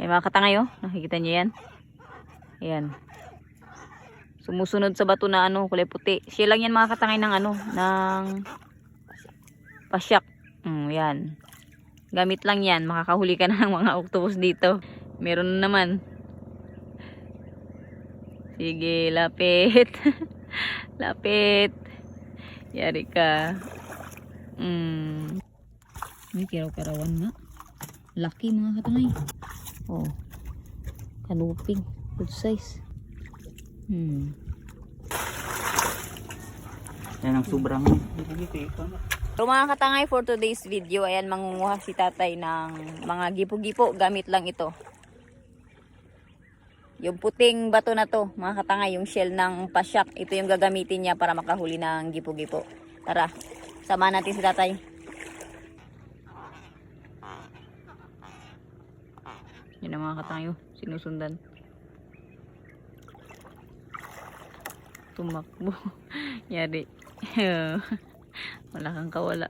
Ay mga katangay oh. Nakikita niyo yan? Ayan. Sumusunod sa bato na ano, kulay puti. Siya lang yan mga katangay ng ano, ng pasyak. Mm, yan. Gamit lang yan. Makakahuli ka na ng mga octopus dito. Meron na naman. Sige, lapit. lapit. Yari ka. Mm. May kiraw-karawan nga. Laki mga katangay. Oh. Kanuping. Good size. Hmm. Yan ang sobrang So mga katangay for today's video, ayan mangunguha si tatay ng mga gipo-gipo. Gamit lang ito. Yung puting bato na to, mga katangay, yung shell ng pasyak, ito yung gagamitin niya para makahuli ng gipo-gipo. Tara, sama natin si tatay. Yan ang mga katangay, oh, sinusundan. Tumakbo. Yari. Wala kang kawala.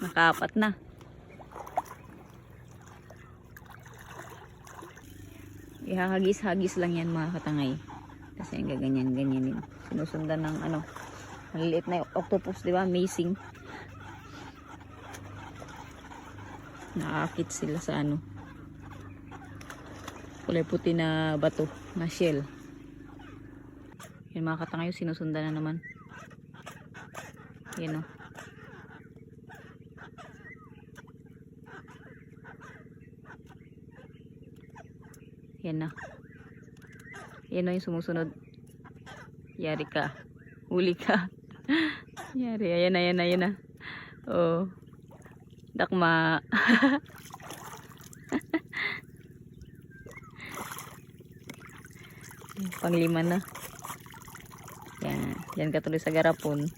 Nakaapat na. Ihahagis-hagis lang yan mga katangay. Kasi yung gaganyan-ganyanin. Sinusundan ng ano, maliliit na octopus, di ba? Amazing. Naakit sila sa ano. Kulay puti na bato, na shell. Yan mga katangay, sinusundan na naman. Yan o. Yan na. Yan o yung sumusunod. Yari ka. Huli ka. Yari. Ayan na, ayan na, ayan na. Oh. Dakma. Panglima na. Yan. Yan katuloy sa garapon.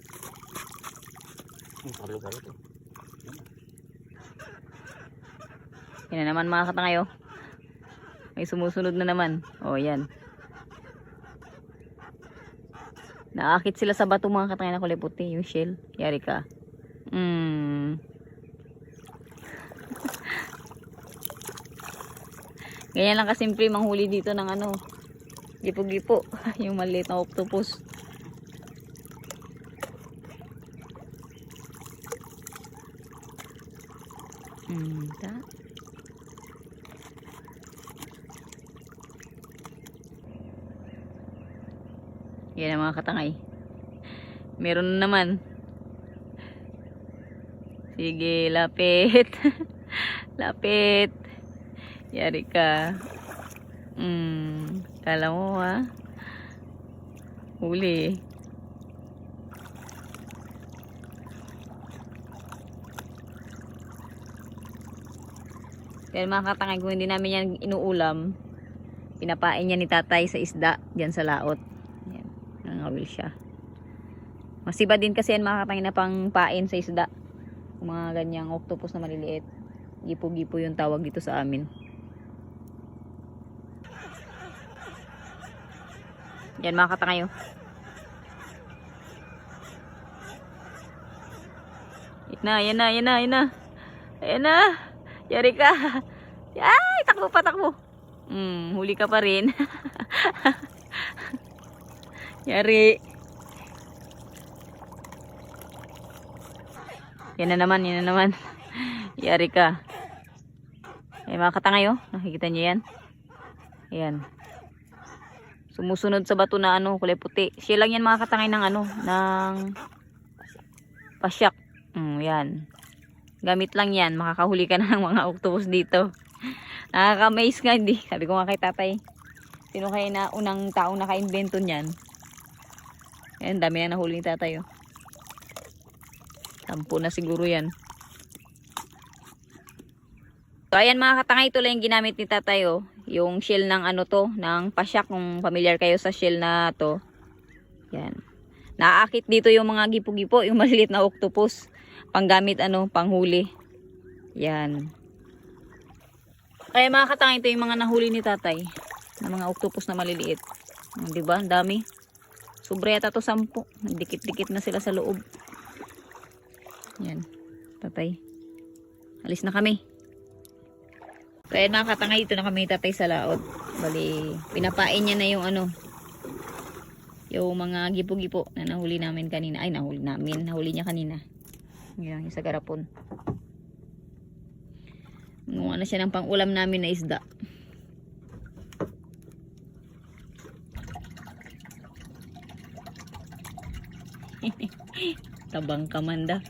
To. Yan na naman mga katangayo. May sumusunod na naman. O, yan. Naakit sila sa bato mga katangayo na kulay puti. Yung shell. Yari ka. Mm. Ganyan lang kasimple manghuli dito ng ano. Gipo-gipo. yung maliit na octopus. Mm, ta. Yan ang mga katangay. Meron na naman. Sige, lapit. lapit. Yari ka. Hmm, kala mo ha. Huli. Yan mga katangay, kung hindi namin yan inuulam, pinapain niya ni tatay sa isda, dyan sa laot. Yan, nangawil siya. Masiba din kasi yan mga katangay na pang pain sa isda. Kung mga ganyang octopus na maliliit. Gipo-gipo yung tawag dito sa amin. Yan mga katangay. oh. Yan na, yan na, yan na, yan na. Ayan na. Yari ka. Ay, takbo pa, takbo. Hmm, huli ka pa rin. Yari. Yan na naman, yan na naman. Yari ka. Ay, mga katangay, oh. Nakikita niyo yan? Ayan. Sumusunod sa bato na ano, kulay puti. Siya lang yan mga katangay ng ano, ng pasyak. Mm, yan. Gamit lang yan. Makakahuli ka na ng mga octopus dito. Nakaka-amaze nga, hindi. Sabi ko nga kay tatay. Sino kaya na unang taong naka-invento niyan? Yan, dami na nahuli ni tatay. Oh. Sampu na siguro yan. So, ayan mga katangay, ito lang yung ginamit ni tatay. Oh. Yung shell ng ano to, ng pasyak. Kung familiar kayo sa shell na to. Yan. Naaakit dito yung mga gipo-gipo, yung maliliit na octopus. Panggamit ano, panghuli. Yan. Kaya mga katangay, ito yung mga nahuli ni tatay. Na mga octopus na maliliit. Oh, di ba? Ang dami. Sobra yata to sampu. Nagdikit-dikit na sila sa loob. Yan. Tatay. Alis na kami. So, ayan mga katangay, dito na kami tatay sa laot. Bali, pinapain niya na yung ano, yung mga gipo-gipo na nahuli namin kanina. Ay, nahuli namin. Nahuli niya kanina. Yan, yung sa garapon. Gumawa na siya ng pang-ulam namin na isda. Tabang kamanda.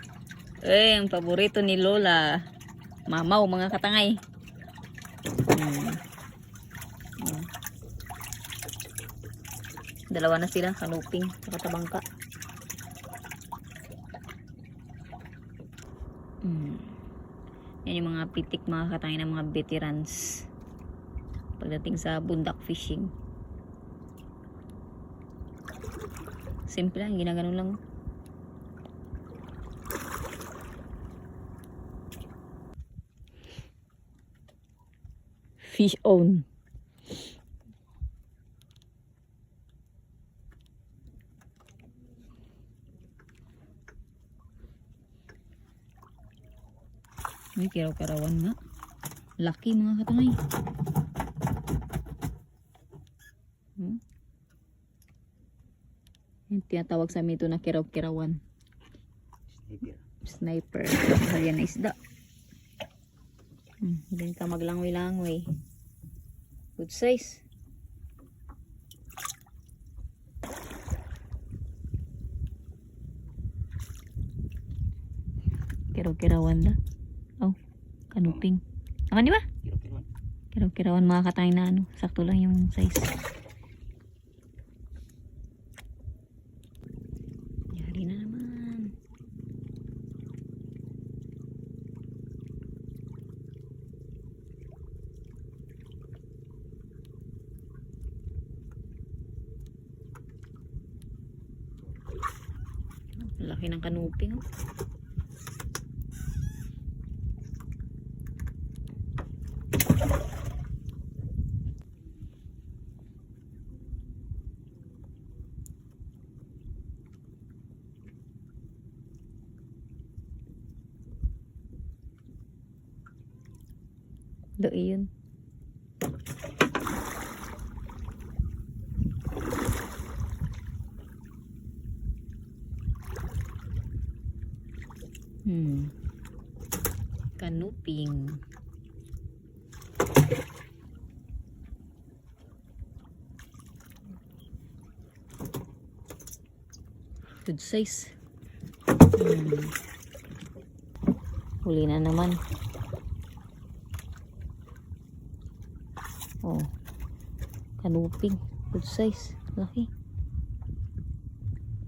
Eh, ang paborito ni Lola. Mamaw, mga katangay. Hmm. Hmm. Dalawa na sila, kanuping, saka tabangka. Hmm. Yan yung mga pitik mga katangay ng mga veterans. Pagdating sa bundak fishing. Simple lang, ginaganon lang. Fish on. May kiraw-karawan nga. Laki mga katangay. Hmm? Yung tinatawag sa amin ito na kiraw-kirawan. Sniper. Sniper. Ayan na isda. Hmm, hindi ka maglangoy-langoy. Good size. Kiraw-kirawan da. Oh, kanuping. Naman di ba? Kiraw-kirawan mga katangay na ano. Sakto lang yung size. Yari na naman. Laki ng kanuping. Oh. Do iyon. Hmm. Kanuping. Good size. Hmm. Huli na naman. Oh. Kanuping. Good size. Laki.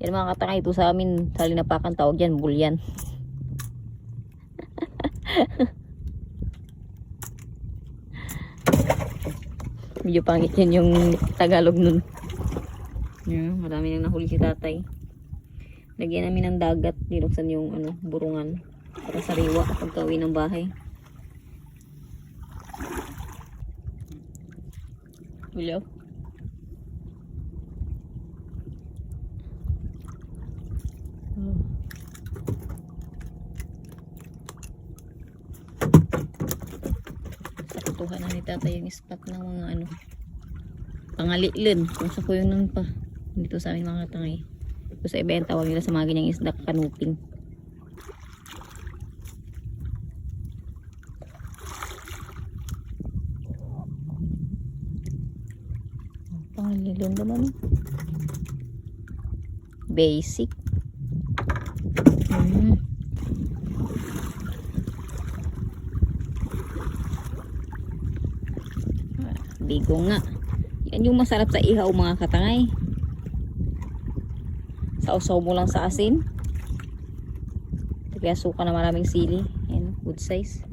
Yan mga katangay ito sa amin. Sa linapakan tawag yan. Bulyan. Medyo pangit yan yung Tagalog nun. Yeah, marami nang nahuli si tatay. Lagyan namin ng dagat. Dinuksan yung ano, burungan. Para sariwa pagka uwi ng bahay. Willow? Oh. Saktuhan na ni tata yung spot ng mga ano pangalilan kung sa kuyo nun pa dito sa amin mga tangay ito sa iba yung nila sa mga ganyang isda kanuping pangalilan naman basic mm. Bigo nga. Yan yung masarap sa ihaw mga katangay. Sausaw mo lang sa asin. Kaya suka na maraming sili. Ayan, good size.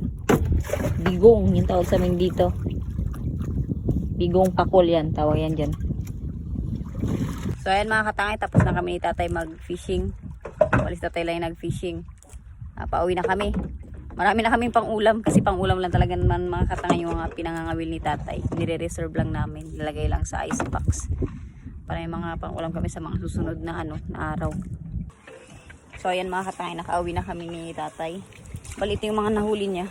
Bigong, yung tawag sa amin dito. Bigong pakol yan, tawag yan dyan. So ayan mga katangay, tapos na kami ni tatay mag-fishing. Walis tatay lang nag-fishing. Pauwi na kami. Marami na kaming pang-ulam kasi pang-ulam lang talaga naman mga katangay yung mga pinangangawil ni tatay. Nire-reserve lang namin, nilagay lang sa ice box. Para yung mga pang-ulam kami sa mga susunod na ano, na araw. So ayan mga katangay, nakauwi na kami ni tatay. Bali, ito yung mga nahuli niya.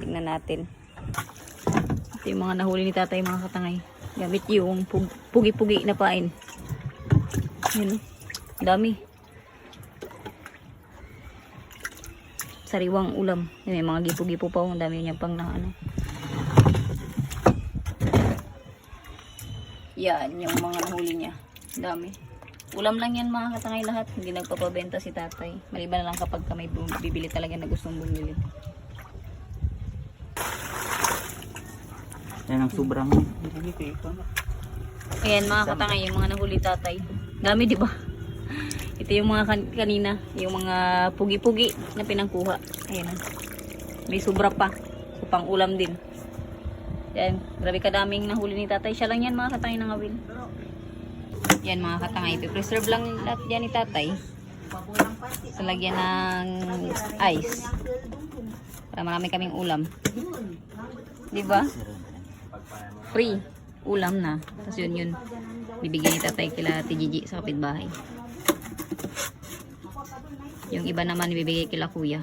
Tingnan natin. Ito yung mga nahuli ni tatay mga katangay. Gamit yung pug- pugi-pugi na pain. Yun. Dami. Sariwang ulam. Yan, may mga gipo-gipo pa. oh. Ang dami niya pang na ano. Yan, yung mga nahuli niya. Dami. Ulam lang yan mga katangay lahat. Hindi nagpapabenta si tatay. Maliban na lang kapag ka may bibili talaga na gustong bumili. Yan ang sobrang Ayan mga katangay, yung mga nahuli tatay. Dami di ba? Ito yung mga kan- kanina, yung mga pugi-pugi na pinangkuha. Ayan. May sobra pa. So, pang ulam din. Yan, grabe kadaming nahuli ni tatay. Siya lang yan mga katangay ng awin. Yan mga katangay. Preserve lang lahat yan ni tatay. Sa lagyan ng ice. Para marami kaming ulam. Di ba? Free. Ulam na. Tapos yun yun. Bibigyan ni tatay kila Ate Gigi sa kapitbahay. Yung iba naman ibibigay kila kuya.